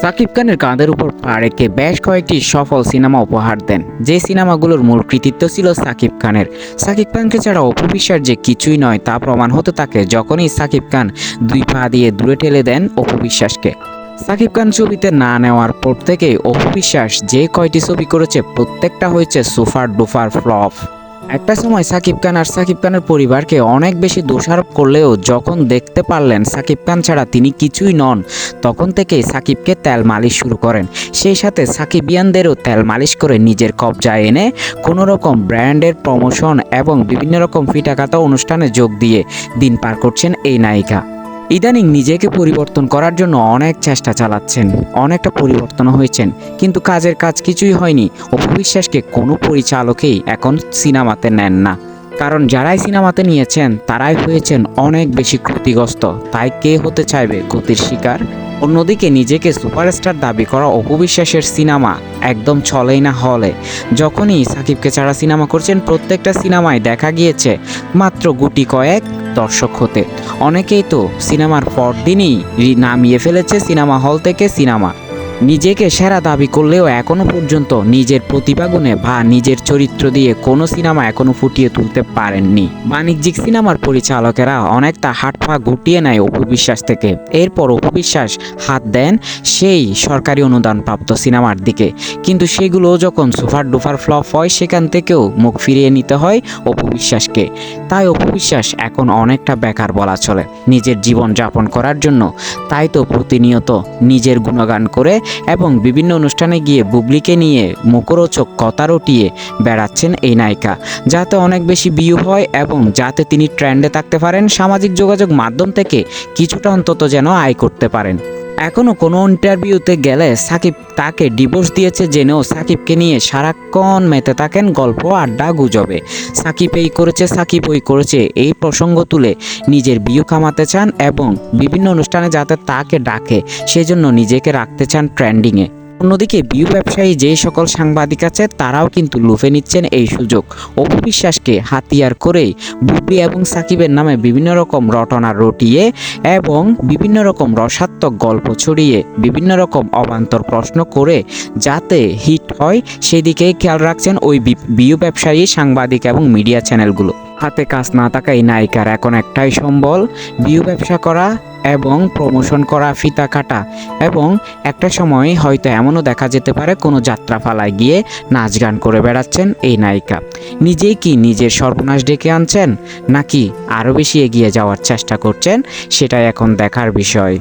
সাকিব খানের কাঁধের উপর পা রেখে বেশ কয়েকটি সফল সিনেমা উপহার দেন। যে সিনেমাগুলোর মূল কৃতিত্ব ছিল সাকিব খানের। সাকিব খানকে ছাড়া অপু বিশ্বাস যে কিছুই নয় তা প্রমাণ হতে থাকে যখনই সাকিব খান দুই পা দিয়ে দূরে ঠেলে দেন অপু বিশ্বাসকে। সাকিব খান ছবিতে না নেওয়ার পর থেকে অপু বিশ্বাস যে কয়টি ছবি করেছে, প্রত্যেকটা হয়েছে সুপার ডুফার ফ্লপ। একটা সময় সাকিব খান আর সাকিব খানের পরিবারকে অনেক বেশি দোষারোপ করলেও যখন দেখতে পারলেন সাকিব খান ছাড়া তিনি কিছুই নন, তখন থেকে সাকিবকে তেল মালিশ শুরু করেন। সেই সাথে সাকিবিয়ানদেরও তেল মালিশ করে নিজের কবজায় এনে কোনো রকম ব্র্যান্ডের প্রমোশন এবং বিভিন্ন রকম ফিটাকাতা অনুষ্ঠানে যোগ দিয়ে দিন পার করছেন এই নায়িকা। ইদানিং নিজেকে পরিবর্তন করার জন্য অনেক চেষ্টা চালাচ্ছেন, অনেকটা পরিবর্তন হয়েছেন। কিন্তু কাজের কাজ কিছুই হয়নি অপবিশ্বাসকে কোনো পরিচালকেই এখন সিনেমাতে নেন না। কারণ যারাই সিনেমাতে নিয়েছেন, তারাই হয়েছেন অনেক বেশি ক্ষতিগ্রস্ত। তাই কে হতে চাইবে ক্ষতির শিকার? অন্যদিকে নিজেকে সুপারস্টার দাবি করা অপবিশ্বাসের সিনেমা একদম চলেই না হলে। যখনই সাকিবকে ছাড়া সিনেমা করছেন, প্রত্যেকটা সিনেমায় দেখা গিয়েছে, মাত্র গুটি কয়েক দর্শক হতে। অনেকেই তো সিনেমার পরদিনই দিনই নামিয়ে ফেলেছে সিনেমা হল থেকে সিনেমা। নিজেকে সেরা দাবি করলেও এখনও পর্যন্ত নিজের প্রতিভাগুণে বা নিজের চরিত্র দিয়ে কোনো সিনেমা এখনও ফুটিয়ে তুলতে পারেননি। বাণিজ্যিক সিনেমার পরিচালকেরা অনেকটা পা গুটিয়ে নেয় অপবিশ্বাস থেকে। এরপর অপবিশ্বাস হাত দেন সেই সরকারি অনুদান প্রাপ্ত সিনেমার দিকে। কিন্তু সেগুলো যখন সুপার ডুপার ফ্লপ হয়, সেখান থেকেও মুখ ফিরিয়ে নিতে হয় অপবিশ্বাসকে তাই অপবিশ্বাস এখন অনেকটা বেকার বলা চলে। নিজের জীবন যাপন করার জন্য তাই তো প্রতিনিয়ত নিজের গুণগান করে এবং বিভিন্ন অনুষ্ঠানে গিয়ে বুবলিকে নিয়ে মুখরোচক কথা রটিয়ে বেড়াচ্ছেন এই নায়িকা। যাতে অনেক বেশি বিয়ে হয় এবং যাতে তিনি ট্রেন্ডে থাকতে পারেন, সামাজিক যোগাযোগ মাধ্যম থেকে কিছুটা অন্তত যেন আয় করতে পারেন। এখনও কোনো ইন্টারভিউতে গেলে সাকিব তাকে ডিভোর্স দিয়েছে জেনেও সাকিবকে নিয়ে সারাক্ষণ মেতে থাকেন গল্প, আড্ডা, গুজবে। সাকিব এই করেছে, সাকিব ওই করেছে, এই প্রসঙ্গ তুলে নিজের বিয়ে কামাতে চান এবং বিভিন্ন অনুষ্ঠানে যাতে তাকে ডাকে, সেজন্য নিজেকে রাখতে চান ট্রেন্ডিংয়ে অন্যদিকে বিউ ব্যবসায়ী যে সকল সাংবাদিক আছে, তারাও কিন্তু লুফে নিচ্ছেন এই সুযোগ। অপবিশ্বাসকে হাতিয়ার করেই বুবলি এবং সাকিবের নামে বিভিন্ন রকম রটনা রটিয়ে এবং বিভিন্ন রকম রসাত্মক গল্প ছড়িয়ে, বিভিন্ন রকম অবান্তর প্রশ্ন করে যাতে হিট হয় সেদিকেই খেয়াল রাখছেন ওই বিউ ব্যবসায়ী, সাংবাদিক এবং মিডিয়া চ্যানেলগুলো। হাতে কাজ না থাকা এই নায়িকার এখন একটাই সম্বল, বিউ ব্যবসা করা এবং প্রমোশন করা ফিতা কাটা। এবং একটা সময় হয়তো এমনও দেখা যেতে পারে, কোনো যাত্রাপালায় গিয়ে নাচ গান করে বেড়াচ্ছেন এই নায়িকা। নিজেই কি নিজের সর্বনাশ ডেকে আনছেন, নাকি আরও বেশি এগিয়ে যাওয়ার চেষ্টা করছেন, সেটাই এখন দেখার বিষয়।